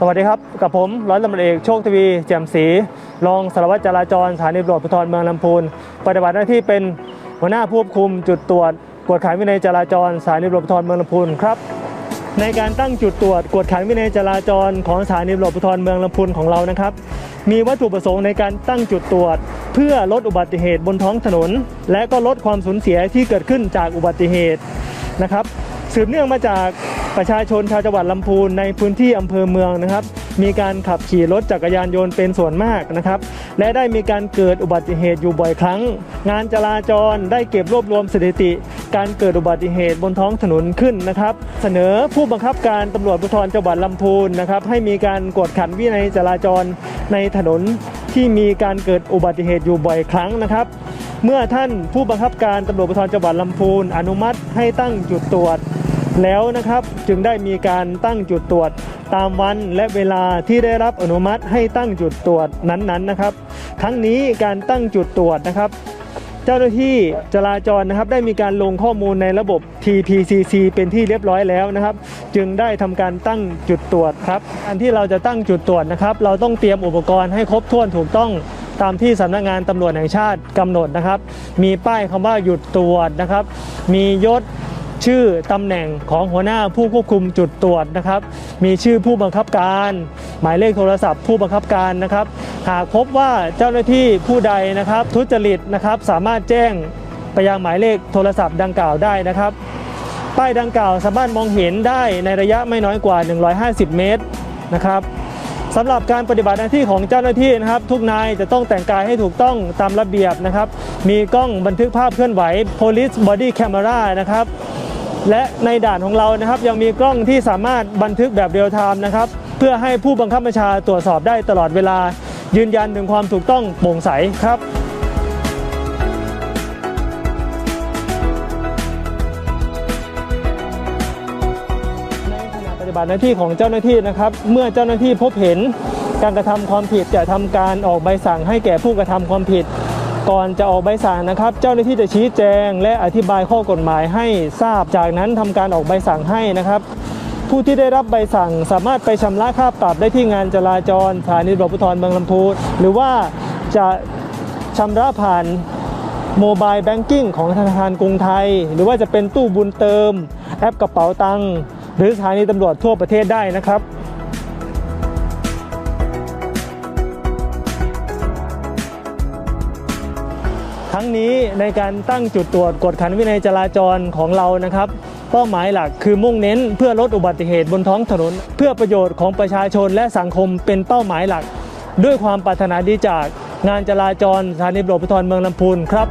สวัสดีครับ กับผมร้อยตำรวจเอกโชคทวีแจ่มศรีรองสารวัตรจราจรสถานีตำรวจภูธรเมืองลำพูนปฏิบัติหน้าที่เป็นหัวหน้าผู้ควบคุมจุดตรวจกวดขันวินัยจราจรสถานีตำรวจภูธรเมืองลำพูนครับในการตั้งจุดตรวจกวดขันวินัยจราจรของสถานีตำรวจภูธรเมืองลำพูนของเรานะครับ มีวัตถุประสงค์ในการตั้งจุดตรวจ เพื่อลดอุบัติเหตุบนท้องถนน และก็ลดความสูญเสียที่เกิดขึ้นจากอุบัติเหตุนะครับสืบเนื่องมาจาก ประชาชนชาวจังหวัดลำพูนในพื้นที่อำเภอเมืองนะครับ มีการขับขี่รถจักรยานยนต์เป็นส่วนมากนะครับ และได้มีการเกิดอุบัติเหตุอยู่บ่อยครั้ง งานจราจรได้เก็บรวบรวมสถิติ การเกิดอุบัติเหตุบนท้องถนนขึ้นนะครับ เสนอผู้บังคับการตำรวจภูธรจังหวัดลำพูนนะครับ ให้มีการกวดขันวินัยจราจรในถนนที่มีการเกิดอุบัติเหตุอยู่บ่อยครั้งนะครับเมื่อท่านผู้บังคับการตำรวจภูธรจังหวัดลำพูนอนุมัติให้ตั้งจุดตรวจ แล้วนะครับจึงได้มีการตั้งจุดตรวจตามวันและเวลาที่ได้รับอนุมัติให้ตั้งจุดตรวจนั้นๆนะครับ ทั้งนี้การตั้งจุดตรวจนะครับ เจ้าหน้าที่จราจรนะครับได้มีการลงข้อมูลในระบบ TPCC เป็นที่เรียบร้อยแล้วนะครับ จึงได้ทำการตั้งจุดตรวจครับการที่เราจะตั้งจุดตรวจนะครับ เราต้องเตรียมอุปกรณ์ให้ครบถ้วนถูกต้องตามที่สำนักงานตำรวจแห่งชาติกำหนดนะครับ มีป้ายคำว่าหยุดตรวจนะครับ มียศ ชื่อตำแหน่งของหัวหน้าผู้ควบคุมจุดตรวจนะครับ มีชื่อผู้บังคับการ หมายเลขโทรศัพท์ผู้บังคับการนะครับ หากพบว่าเจ้าหน้าที่ผู้ใดนะครับ ทุจริตนะครับสามารถแจ้งไปยังหมายเลขโทรศัพท์ดังกล่าวได้นะครับ ป้ายดังกล่าวสามารถมองเห็นได้ในระยะไม่น้อยกว่า 150 เมตรนะครับสำหรับการปฏิบัติหน้าที่ของเจ้าหน้าที่นะครับ ทุกนายจะต้องแต่งกายให้ถูกต้องตามระเบียบนะครับ มีกล้องบันทึกภาพเคลื่อนไหว police body camera นะครับ และในด่านของเรานะครับยังมีกล้องที่สามารถบันทึกแบบเรียลไทม์นะครับเพื่อให้ผู้บังคับบัญชาตรวจสอบได้ตลอดเวลา ยืนยันถึงความถูกต้องโปร่งใสครับในขณะปฏิบัติหน้าที่ของเจ้าหน้าที่นะครับ เมื่อเจ้าหน้าที่พบเห็นการกระทำความผิดจะทำการออกใบสั่งให้แก่ผู้กระทำความผิด ก่อนจะออกใบสั่งนะครับ เจ้าหน้าที่จะชี้แจง และอธิบายข้อกฎหมายให้ทราบจากนั้นทำการออกใบสั่งให้นะครับ ผู้ที่ได้รับใบสั่งสามารถไปชำระค่าปรับได้ที่งานจราจรสถานีตำรวจภูธรเมืองลำพูนหรือว่าจะชำระผ่านโมบายแบงกิ้งของธนาคารกรุงไทย หรือว่าจะเป็นตู้บุญเติม แอปกระเป๋าตังค์หรือสถานีตำรวจทั่วประเทศได้นะครับ ทั้งนี้ในการตั้งจุดตรวจกวดขันวินัยจราจรของเรานะครับเป้าหมายหลักคือมุ่งเน้นเพื่อลดอุบัติเหตุบนท้องถนน เพื่อประโยชน์ของประชาชนและสังคมเป็นเป้าหมายหลัก ด้วยความปรารถนาดีจากงานจราจรสถานีตำรวจภูธรเมืองลำพูนครับ